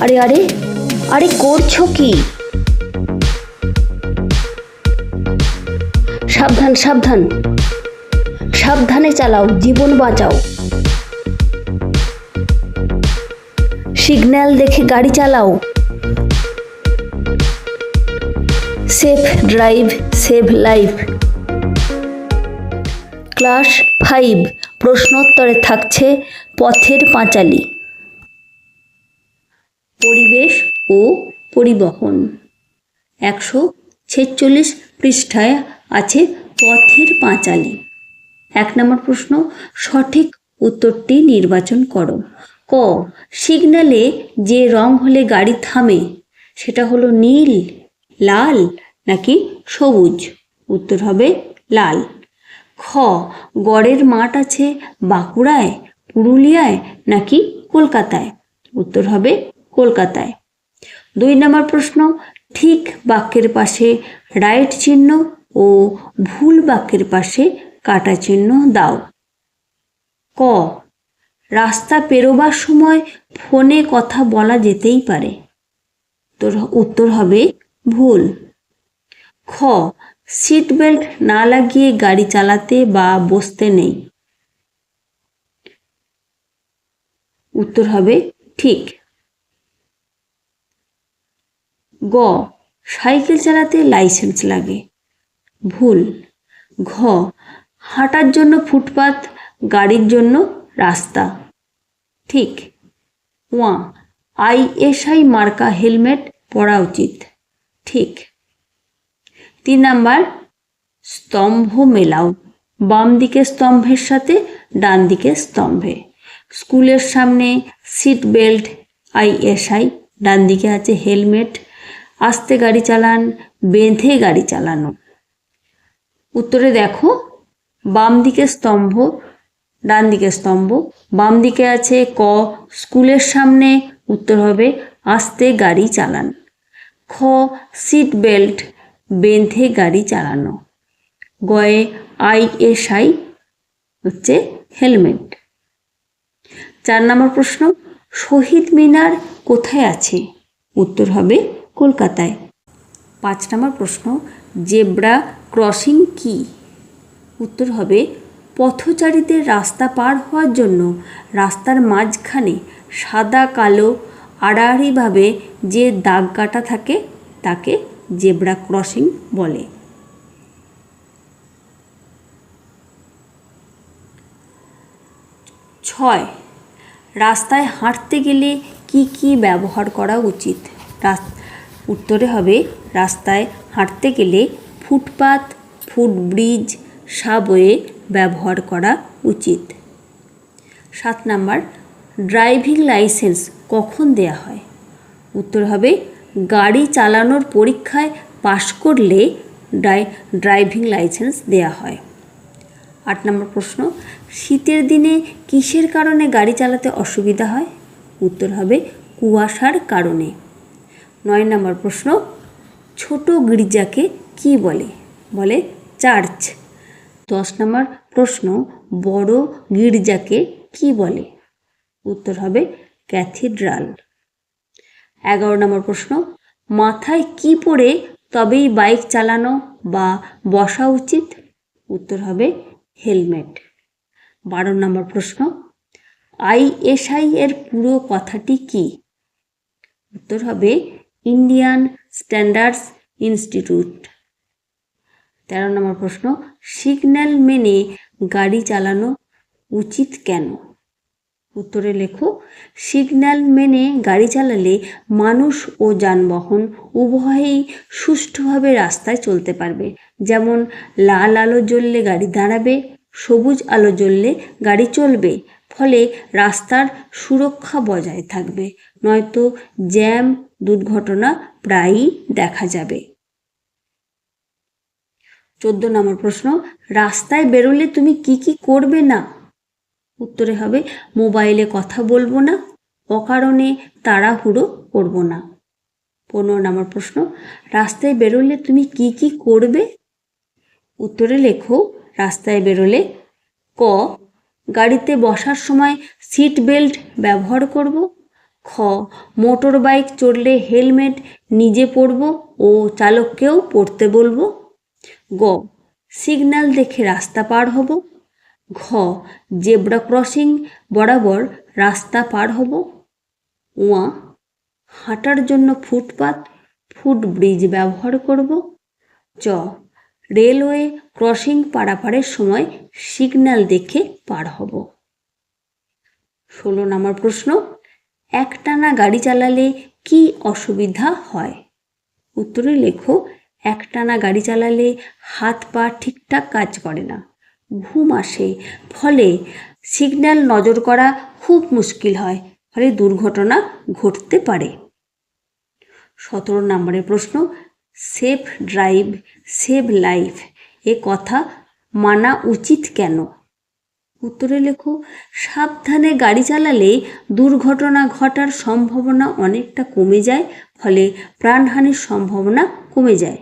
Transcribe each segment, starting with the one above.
আরে আরে আরে করছ কি? সাবধান সাবধান। সাবধানে চালাও, জীবন বাঁচাও। সিগন্যাল দেখে গাড়ি চালাও। Safe drive, save life. Class five, প্রশ্নোত্তরে থাকছে পথের পাঁচালী। পরিবেশ ও পরিবহন। একশো ছেচল্লিশ পৃষ্ঠায় আছে পথের পাঁচালী। এক নম্বর প্রশ্ন, সঠিক উত্তরটি নির্বাচন করো। ক, সিগন্যালে যে রং হলে গাড়ি থামে, সেটা হলো নীল, লাল নাকি সবুজ? উত্তর হবে লাল। খ, গড়ের মাঠ আছে বাঁকুড়ায়, পুরুলিয়ায় নাকি কলকাতায়? উত্তর হবে কলকাতায়। দুই নম্বর প্রশ্ন, ঠিক বাক্যের পাশে রাইট চিহ্ন ও ভুল বাক্যের পাশে কাটা চিহ্ন দাও। ক, রাস্তা পেরোবার সময় ফোনে কথা বলা যেতেই পারে। তোর, উত্তর হবে ভুল। খ, সিট বেল্ট না লাগিয়ে গাড়ি চালাতে বা বসতে নেই। উত্তর হবে ঠিক। গ, সাইকেল চালাতে লাইসেন্স লাগে। ভুল, ঘ, হাঁটার জন্য ফুটপাত, গাড়ির জন্য রাস্তা। ঠিক, ওয়া আইএসআই মার্কা হেলমেট পরা উচিত। ঠিক, তিন নাম্বার, স্তম্ভ মেলাও। বাম দিকে স্তম্ভের সাথে ডান দিকে স্তম্ভে। স্কুলের সামনে সিট বেল্ট আইএসআই ডান দিকে আছে হেলমেট। আস্তে গাড়ি চালান, বেঁধে গাড়ি চালানো। উত্তরে দেখো, বাম দিকে স্তম্ভ, ডান দিকে স্তম্ভ। বাম দিকে আছে ক, স্কুলের সামনে। উত্তর হবে, আস্তে গাড়ি চালান। খ, সিট বেল্ট, বেঁধে গাড়ি চালানো। গয়ে আই এস আই হচ্ছে হেলমেট। চার নম্বর প্রশ্ন, শহীদ মিনার কোথায় আছে? উত্তর হবে কলকাতায়। পাঁচ নম্বর প্রশ্ন, জেব্রা ক্রসিং কি? উত্তর হবে, পথচারীদের রাস্তা পার হওয়ার জন্য রাস্তার মাঝখানে সাদা, কালো, আড়াআড়িভাবে যে দাগ কাটা থাকে তাকে জেব্রা ক্রসিং বলে। ছয়, রাস্তায় হাঁটতে গেলে কি কি ব্যবহার করা উচিত? রাস- উত্তরে হবে, রাস্তায় হাঁটতে গেলে ফুটপাত, ফুটব্রিজ, সাবওয়ে ব্যবহার করা উচিত। সাত নাম্বার, ড্রাইভিং লাইসেন্স কখন দেয়া হয়? উত্তর হবে, গাড়ি চালানোর পরীক্ষায় পাশ করলে ড্রাই, ড্রাইভিং লাইসেন্স দেয়া হয়। আট নম্বর প্রশ্ন, শীতের দিনে কিসের কারণে গাড়ি চালাতে অসুবিধা হয়? উত্তর হবে, কুয়াশার কারণে। নয় নম্বর প্রশ্ন, ছোট গির্জাকে কি বলে? বলে চার্চ। দশ নম্বর প্রশ্ন, বড় গির্জাকে কি বলে? উত্তর হবে ক্যাথিড্রাল। এগারো নম্বর প্রশ্ন, মাথায় কি পরে তবেই বাইক চালানো বা বসা উচিত? উত্তর হবে হেলমেট। বারো নম্বর প্রশ্ন, আইএসআই এর পুরো কথাটি কি? উত্তর হবে ইন্ডিয়ান স্ট্যান্ডার্ডস ইনস্টিটিউট তেরো নম্বর প্রশ্ন সিগন্যাল মেনে গাড়ি চালানো উচিত কেন? উত্তরে লেখো সিগন্যাল মেনে গাড়ি চালালে মানুষ ও যানবাহন উভয়েই সুষ্ঠুভাবে রাস্তায় চলতে পারবে। যেমন, লাল আলো জ্বললে গাড়ি দাঁড়াবে সবুজ আলো জ্বললে গাড়ি চলবে, ফলে রাস্তার সুরক্ষা বজায় থাকবে। নয়তো জ্যাম দুর্ঘটনা প্রায়ই দেখা যাবে। চোদ্দ নম্বর প্রশ্ন, রাস্তায় বেরোলে তুমি কি কি করবে না? উত্তরে হবে, মোবাইলে কথা বলব না, অকারণে তাড়াহুড়ো করব না। পনেরো নম্বর প্রশ্ন, রাস্তায় বেরোলে তুমি কি কি করবে? উত্তরে লেখো রাস্তায় বেরোলে, ক, গাড়িতে বসার সময় সিট বেল্ট ব্যবহার করব, খ মোটর বাইক চড়লে হেলমেট নিজে পরব ও চালককেও পরতে বলব, গ সিগন্যাল দেখে রাস্তা পার হব, ঘ জেব্রা ক্রসিং বরাবর রাস্তা পার হব ওয়া হাঁটার জন্য ফুটপাত ফুট ব্রিজ ব্যবহার করব, চ রেলওয়ে ক্রসিং পারাপারের সময় সিগন্যাল দেখে পার হব। ষোলো নম্বর প্রশ্ন, একটানা গাড়ি চালালে কি অসুবিধা হয়? উত্তরে লেখো, একটানা গাড়ি চালালে হাত পা ঠিকঠাক কাজ করে না। ঘুম আসে, ফলে সিগন্যাল নজর করা খুব মুশকিল হয়, ফলে দুর্ঘটনা ঘটতে পারে। সতেরো নম্বরের প্রশ্ন সেফ ড্রাইভ, সেভ লাইফ, এ কথা মানা উচিত কেন? উত্তরে লেখো, সাবধানে গাড়ি চালালে দুর্ঘটনা ঘটার সম্ভাবনা অনেকটা কমে যায়, ফলে প্রাণহানির সম্ভাবনা কমে যায়।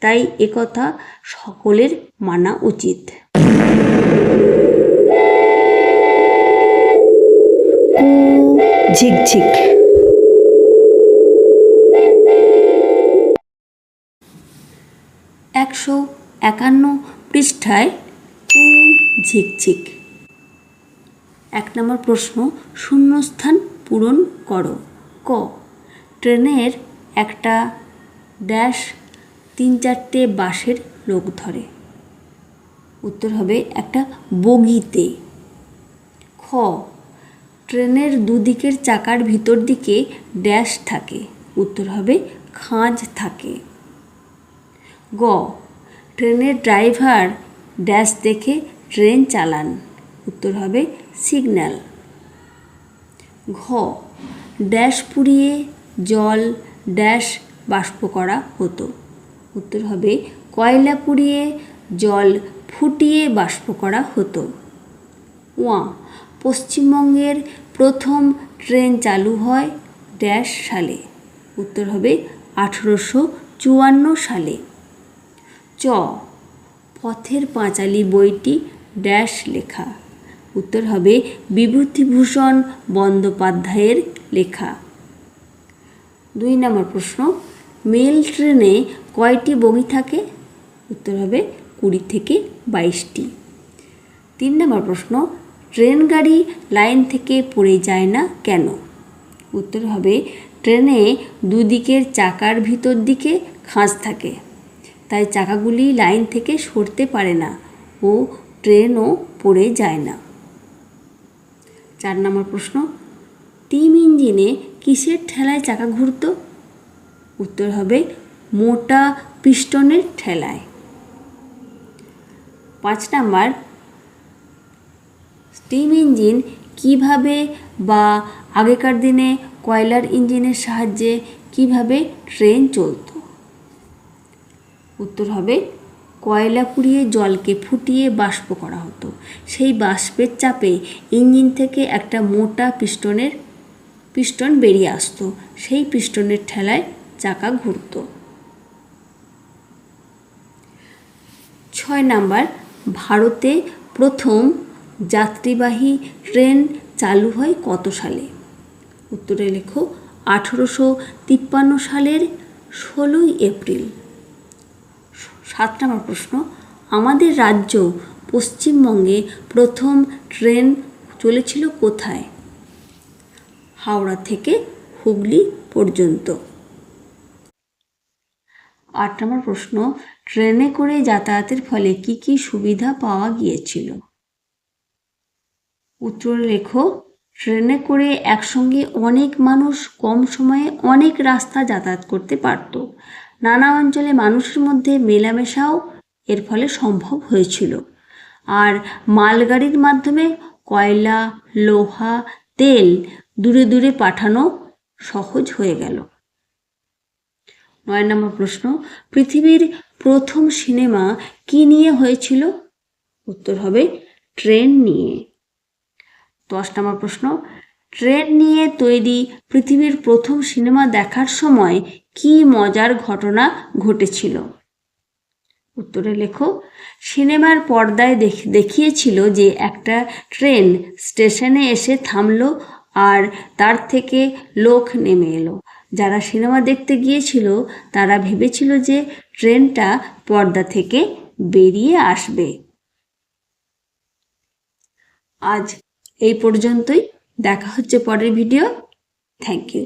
তাই একথা সকলের মানা উচিত। ঝিকঝিক। একশো একান্ন পৃষ্ঠায় ঝিকঝিক এক নম্বর প্রশ্ন, শূন্যস্থান পূরণ করো। ক, ট্রেনের একটা ড্যাশ তিন চারটে বাসের লোক ধরে। উত্তর হবে একটা বগিতে। খ, ট্রেনের দুদিকের চাকার ভিতর দিকে ড্যাশ থাকে। উত্তর হবে খাঁজ থাকে। গ ট্রেনের ড্রাইভার ড্যাশ দেখে ট্রেন চালান। উত্তর হবে সিগন্যাল। ঘ, ড্যাশ পুড়িয়ে জল ড্যাশ বাষ্প করা হতো। উত্তর হবে কয়লা পুড়িয়ে জল ফুটিয়ে বাষ্প করা হতো। ওয়া পশ্চিমবঙ্গের প্রথম ট্রেন চালু হয় ড্যাশ সালে। উত্তর হবে আঠেরোশো চুয়ান্ন সালে। চ। পথের পাঁচালী বইটি ড্যাশ লেখা। উত্তর হবে বিভূতিভূষণ বন্দ্যোপাধ্যায়ের লেখা। দুই নম্বর প্রশ্ন, মেল ট্রেনে কয়টি বগি থাকে? উত্তর হবে কুড়ি থেকে বাইশটি। তিন নম্বর প্রশ্ন, ট্রেন গাড়ি লাইন থেকে পড়ে যায় না কেন? উত্তর হবে, ট্রেনে দুদিকের চাকার ভিতর দিকে খাঁজ থাকে। তাই চাকাগুলি লাইন থেকে সরতে পারে না ও ট্রেনও পড়ে যায় না। চার নম্বর প্রশ্ন, টিম ইঞ্জিনে কিসের ঠেলায় চাকা ঘুরতো? উত্তর হবে, মোটা পিস্টনের ঠেলায়। পাঁচ নাম্বার, স্টিম ইঞ্জিন কীভাবে বা আগেকার দিনে কয়লার ইঞ্জিনের সাহায্যে কীভাবে ট্রেন চলতো? উত্তর হবে, কয়লা পুড়িয়ে জলকে ফুটিয়ে বাষ্প করা হতো। সেই বাষ্পের চাপে ইঞ্জিন থেকে একটা মোটা পিস্টনের পিস্টন বেরিয়ে আসতো। সেই পিস্টনের ঠেলায় চাকা ঘুরতো। ছয় নাম্বার, ভারতে প্রথম যাত্রীবাহী ট্রেন চালু হয় কত সালে? উত্তরে লেখো, আঠেরোশো তিপ্পান্ন সালের ষোলোই এপ্রিল। সাত নম্বর প্রশ্ন। আমাদের রাজ্য পশ্চিমবঙ্গে প্রথম ট্রেন চলেছিল কোথায়? হাওড়া থেকে হুগলি পর্যন্ত। আট নম্বর প্রশ্ন, ট্রেনে করে যাতায়াতের ফলে কি কি সুবিধা পাওয়া গিয়েছিল? উত্তর লেখো, ট্রেনে করে একসঙ্গে অনেক মানুষ কম সময়ে অনেক রাস্তা যাতায়াত করতে পারত। নানা অঞ্চলে মানুষের মধ্যে মেলামেশাও এর ফলে সম্ভব হয়েছিল। আর মালগাড়ির মাধ্যমে কয়লা, লোহা, তেল দূরে দূরে পাঠানো সহজ হয়ে গেল। নয় নম্বর প্রশ্ন, পৃথিবীর প্রথম সিনেমা কি নিয়ে হয়েছিল? উত্তর হবে, ট্রেন নিয়ে। দশ নম্বর প্রশ্ন ট্রেন নিয়ে তৈরি পৃথিবীর প্রথম সিনেমা দেখার সময় কি মজার ঘটনা ঘটেছিল? উত্তরে লেখো, সিনেমার পর্দায় দেখিয়েছিল যে একটা ট্রেন স্টেশনে এসে থামলো আর তার থেকে লোক নেমে এলো। যারা সিনেমা দেখতে গিয়েছিল, তারা ভেবেছিল যে ট্রেনটা পর্দা থেকে বেরিয়ে আসবে। আজ এই পর্যন্তই। দেখা হচ্ছে পরের ভিডিও থ্যাংক ইউ